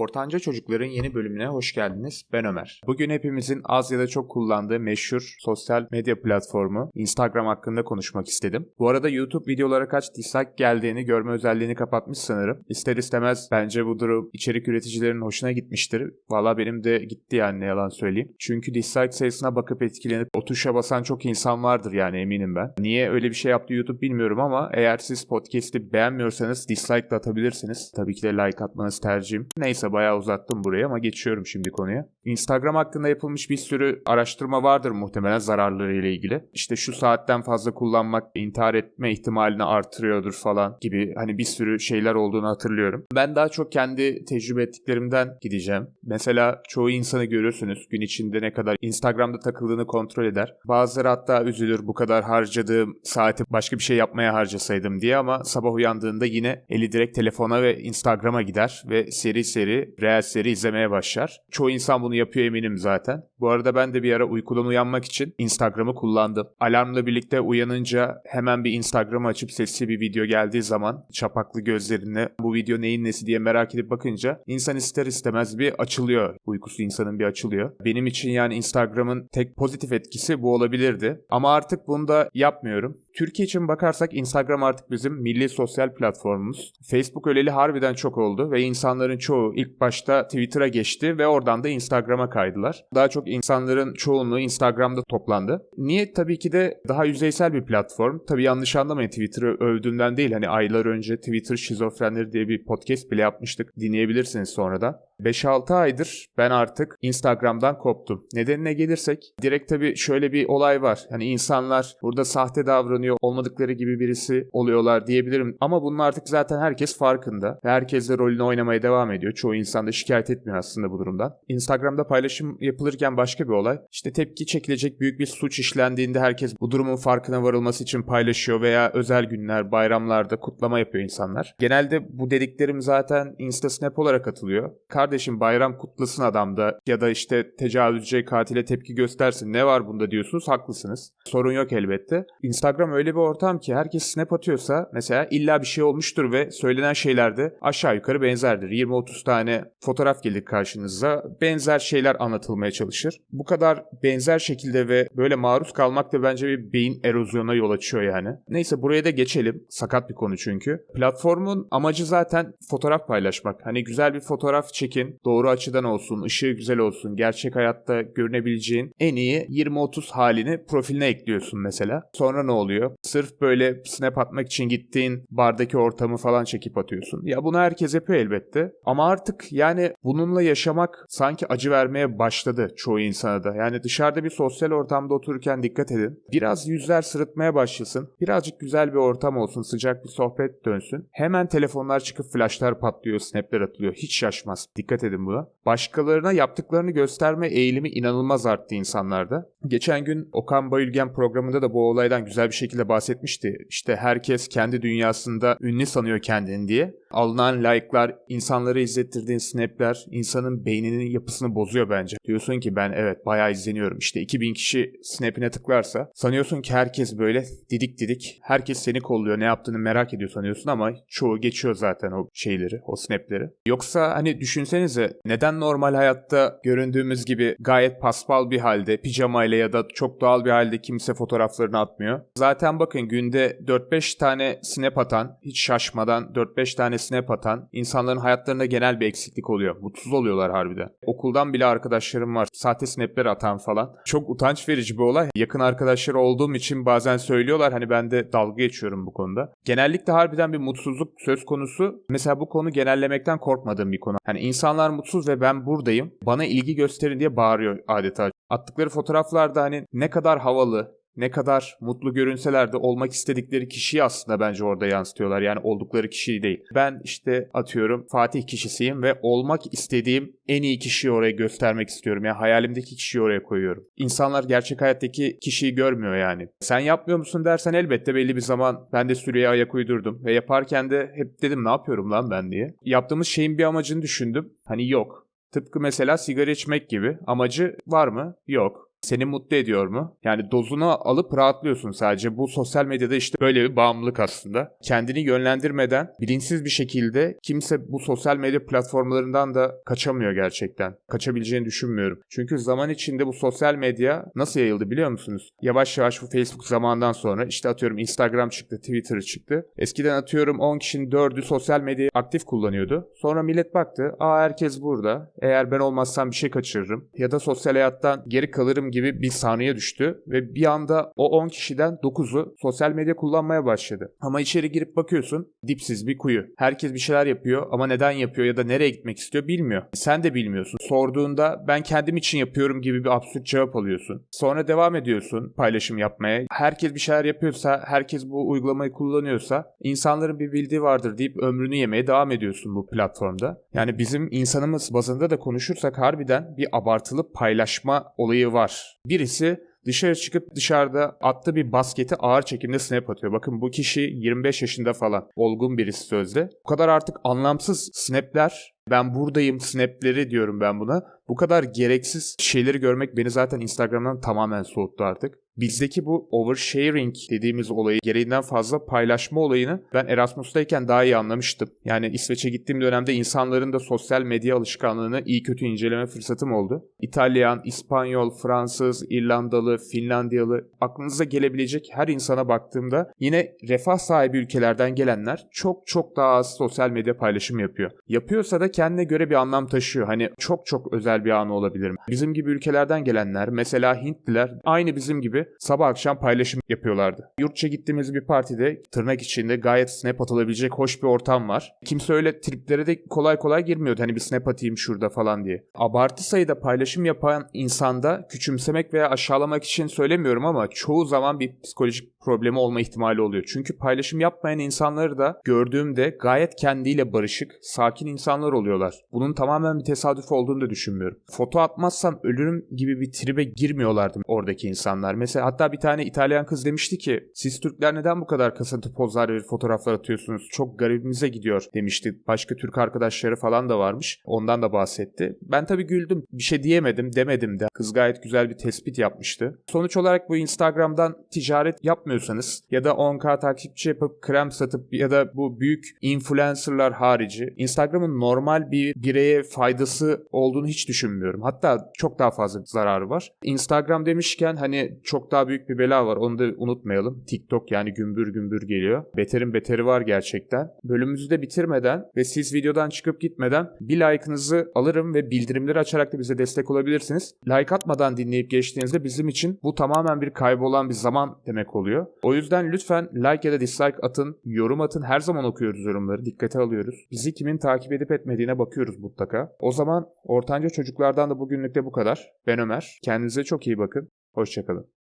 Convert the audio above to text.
Ortanca Çocukların yeni bölümüne hoş geldiniz. Ben Ömer. Bugün hepimizin az ya da çok kullandığı meşhur sosyal medya platformu Instagram hakkında konuşmak istedim. Bu arada YouTube videolara kaç dislike geldiğini görme özelliğini kapatmış sanırım. İster istemez bence bu durum içerik üreticilerinin hoşuna gitmiştir. Valla benim de gitti yani ne yalan söyleyeyim. Çünkü dislike sayısına bakıp etkilenip o tuşa basan çok insan vardır yani eminim ben. Niye öyle bir şey yaptı YouTube bilmiyorum ama eğer siz podcast'i beğenmiyorsanız dislike de atabilirsiniz. Tabii ki de like atmanız tercihim. Neyse bayağı uzattım buraya ama geçiyorum şimdi konuya. Instagram hakkında yapılmış bir sürü araştırma vardır muhtemelen zararları ile ilgili. İşte şu saatten fazla kullanmak intihar etme ihtimalini artırıyordur falan gibi hani bir sürü şeyler olduğunu hatırlıyorum. Ben daha çok kendi tecrübe ettiklerimden gideceğim. Mesela çoğu insanı görürsünüz gün içinde ne kadar Instagram'da takıldığını kontrol eder. Bazıları hatta üzülür bu kadar harcadığım saati başka bir şey yapmaya harcasaydım diye ama sabah uyandığında yine eli direkt telefona ve Instagram'a gider ve seri seri Reels'leri izlemeye başlar. Çoğu insan bunu yapıyor eminim zaten. Bu arada ben de bir ara uykudan uyanmak için Instagram'ı kullandım. Alarmla birlikte uyanınca hemen bir Instagram'ı açıp sesli bir video geldiği zaman çapaklı gözlerine bu video neyin nesi diye merak edip bakınca insan ister istemez bir açılıyor. Uykusu insanın bir açılıyor. Benim için yani Instagram'ın tek pozitif etkisi bu olabilirdi. Ama artık bunu da yapmıyorum. Türkiye için bakarsak Instagram artık bizim milli sosyal platformumuz. Facebook öleli harbiden çok oldu ve insanların çoğu ilk başta Twitter'a geçti ve oradan da Instagram'a kaydılar. Daha çok insanların çoğunluğu Instagram'da toplandı. Niye? Tabii ki de daha yüzeysel bir platform. Tabii yanlış anlamayın Twitter'ı övdüğümden değil. Hani aylar önce Twitter şizofrenleri diye bir podcast bile yapmıştık. Dinleyebilirsiniz sonra da. 5-6 aydır ben artık Instagram'dan koptum. Nedenine gelirsek direkt tabii şöyle bir olay var. Hani insanlar burada sahte davranıyor olmadıkları gibi birisi oluyorlar diyebilirim. Ama bunun artık zaten herkes farkında. Ve herkes de rolünü oynamaya devam ediyor. Çoğu insan da şikayet etmiyor aslında bu durumdan. Instagram'da paylaşım yapılırken başka bir olay. İşte tepki çekilecek büyük bir suç işlendiğinde herkes bu durumun farkına varılması için paylaşıyor veya özel günler, bayramlarda kutlama yapıyor insanlar. Genelde bu dediklerim zaten Insta Snap olarak atılıyor. Kardeşim bayram kutlasın adamda ya da işte tecavüzcü katile tepki göstersin ne var bunda diyorsunuz haklısınız. Sorun yok elbette. Instagram öyle bir ortam ki herkes snap atıyorsa mesela illa bir şey olmuştur ve söylenen şeyler de aşağı yukarı benzerdir. 20-30 tane fotoğraf gelir karşınıza benzer şeyler anlatılmaya çalışır. Bu kadar benzer şekilde ve böyle maruz kalmak da bence bir beyin erozyona yol açıyor yani. Neyse buraya da geçelim. Sakat bir konu çünkü. Platformun amacı zaten fotoğraf paylaşmak. Hani güzel bir fotoğraf çekin. Doğru açıdan olsun, ışığı güzel olsun, gerçek hayatta görünebileceğin en iyi 20-30 halini profiline ekliyorsun mesela. Sonra ne oluyor? Sırf böyle snap atmak için gittiğin bardaki ortamı falan çekip atıyorsun. Ya bunu herkes yapıyor elbette. Ama artık yani bununla yaşamak sanki acı vermeye başladı çoğu insana da. Yani dışarıda bir sosyal ortamda otururken dikkat edin. Biraz yüzler sırıtmaya başlasın. Birazcık güzel bir ortam olsun, sıcak bir sohbet dönsün. Hemen telefonlar çıkıp flashlar patlıyor, snapler atılıyor. Hiç şaşmaz. Dikkat edin buna. Başkalarına yaptıklarını gösterme eğilimi inanılmaz arttı insanlarda. Geçen gün Okan Bayülgen programında da bu olaydan güzel bir şekilde bahsetmişti. İşte herkes kendi dünyasında ünlü sanıyor kendini diye. Alınan like'lar, insanları izlettirdiğin snap'ler insanın beyninin yapısını bozuyor bence. Diyorsun ki ben evet bayağı izleniyorum. İşte 2000 kişi snap'ine tıklarsa sanıyorsun ki herkes böyle didik didik. Herkes seni kolluyor ne yaptığını merak ediyor sanıyorsun ama çoğu geçiyor zaten o şeyleri, o snap'leri. Yoksa hani düşünsenize neden normal hayatta göründüğümüz gibi gayet paspal bir halde, pijamayla ya da çok doğal bir halde kimse fotoğraflarını atmıyor. Zaten bakın günde 4-5 tane snap atan, hiç şaşmadan 4-5 tane snap atan insanların hayatlarında genel bir eksiklik oluyor. Mutsuz oluyorlar harbiden. Okuldan bile arkadaşlarım var. Sahte snapler atan falan. Çok utanç verici bir olay. Yakın arkadaşları olduğum için bazen söylüyorlar. Hani ben de dalga geçiyorum bu konuda. Genellikle harbiden bir mutsuzluk söz konusu. Mesela bu konu genellemekten korkmadığım bir konu. Hani insanlar mutsuz ve ben buradayım. Bana ilgi gösterin diye bağırıyor adeta. Attıkları fotoğraflarda hani ne kadar havalı, ne kadar mutlu görünseler de olmak istedikleri kişiyi aslında bence orada yansıtıyorlar. Yani oldukları kişiyi değil. Ben işte atıyorum Fatih kişisiyim ve olmak istediğim en iyi kişiyi oraya göstermek istiyorum. Yani hayalimdeki kişiyi oraya koyuyorum. İnsanlar gerçek hayattaki kişiyi görmüyor yani. Sen yapmıyor musun dersen elbette belli bir zaman ben de süreye ayak uydurdum. Ve yaparken de hep dedim ne yapıyorum lan ben diye. Yaptığımız şeyin bir amacını düşündüm. Hani yok. Tıpkı mesela sigara içmek gibi. Amacı var mı? Yok. Seni mutlu ediyor mu? Yani dozunu alıp rahatlıyorsun sadece. Bu sosyal medyada işte böyle bir bağımlılık aslında. Kendini yönlendirmeden bilinçsiz bir şekilde kimse bu sosyal medya platformlarından da kaçamıyor gerçekten. Kaçabileceğini düşünmüyorum. Çünkü zaman içinde bu sosyal medya nasıl yayıldı biliyor musunuz? Yavaş yavaş bu Facebook zamandan sonra işte atıyorum Instagram çıktı, Twitter çıktı. Eskiden atıyorum 10 kişinin 4'ü sosyal medyayı aktif kullanıyordu. Sonra millet baktı, aa herkes burada. Eğer ben olmazsam bir şey kaçırırım. Ya da sosyal hayattan geri kalırım gibi bir sahneye düştü. Ve bir anda o 10 kişiden 9'u sosyal medya kullanmaya başladı. Ama içeri girip bakıyorsun dipsiz bir kuyu. Herkes bir şeyler yapıyor ama neden yapıyor ya da nereye gitmek istiyor bilmiyor. Sen de bilmiyorsun. Sorduğunda ben kendim için yapıyorum gibi bir absürt cevap alıyorsun. Sonra devam ediyorsun paylaşım yapmaya. Herkes bir şeyler yapıyorsa, herkes bu uygulamayı kullanıyorsa insanların bir bildiği vardır deyip ömrünü yemeye devam ediyorsun bu platformda. Yani bizim insanımız bazında da konuşursak harbiden bir abartılı paylaşma olayı var. Birisi dışarı çıkıp dışarıda attığı bir basketi ağır çekimde snap atıyor. Bakın bu kişi 25 yaşında falan. Olgun birisi sözde. Bu kadar artık anlamsız snapler ben buradayım snapleri diyorum ben buna. Bu kadar gereksiz şeyleri görmek beni zaten Instagram'dan tamamen soğuttu artık. Bizdeki bu oversharing dediğimiz olayı gereğinden fazla paylaşma olayını ben Erasmus'tayken daha iyi anlamıştım. Yani İsveç'e gittiğim dönemde insanların da sosyal medya alışkanlığını iyi kötü inceleme fırsatım oldu. İtalyan, İspanyol, Fransız, İrlandalı, Finlandiyalı aklınıza gelebilecek her insana baktığımda yine refah sahibi ülkelerden gelenler çok çok daha az sosyal medya paylaşım yapıyor. Yapıyorsa da kendine göre bir anlam taşıyor. Hani çok çok özel bir anı olabilir. Bizim gibi ülkelerden gelenler mesela Hintliler aynı bizim gibi sabah akşam paylaşım yapıyorlardı. Yurtça gittiğimiz bir partide tırnak içinde gayet snap atılabilecek hoş bir ortam var. Kimse öyle triplere de kolay kolay girmiyordu. Hani bir snap atayım şurada falan diye. Abartı sayıda paylaşım yapan insanda küçümsemek veya aşağılamak için söylemiyorum ama çoğu zaman bir psikolojik problemi olma ihtimali oluyor. Çünkü paylaşım yapmayan insanları da gördüğümde gayet kendiyle barışık, sakin insanlar oluyorlar. Bunun tamamen bir tesadüf olduğunu da düşünmüyorum. Foto atmazsam ölürüm gibi bir tribe girmiyorlardı oradaki insanlar. Mesela hatta bir tane İtalyan kız demişti ki siz Türkler neden bu kadar kasıntı pozlar ve fotoğraflar atıyorsunuz? Çok garibimize gidiyor demişti. Başka Türk arkadaşları falan da varmış. Ondan da bahsetti. Ben tabii güldüm. Bir şey diyemedim demedim de. Kız gayet güzel bir tespit yapmıştı. Sonuç olarak bu Instagram'dan ticaret yapmıyorsanız ya da 10k takipçi yapıp krem satıp ya da bu büyük influencerlar harici Instagram'ın normal bir bireye faydası olduğunu hiç düşünmüyorum. Hatta çok daha fazla zararı var. Instagram demişken hani çok daha büyük bir bela var. Onu da unutmayalım. TikTok yani gümbür gümbür geliyor. Beterin beteri var gerçekten. Bölümümüzü de bitirmeden ve siz videodan çıkıp gitmeden bir like'ınızı alırım ve bildirimleri açarak da bize destek olabilirsiniz. Like atmadan dinleyip geçtiğinizde bizim için bu tamamen bir kaybolan bir zaman demek oluyor. O yüzden lütfen like ya da dislike atın, yorum atın. Her zaman okuyoruz yorumları, dikkate alıyoruz. Bizi kimin takip edip etmediğine bakıyoruz mutlaka. O zaman ortanca çocuklardan da bugünlük de bu kadar. Ben Ömer. Kendinize çok iyi bakın. Hoşçakalın.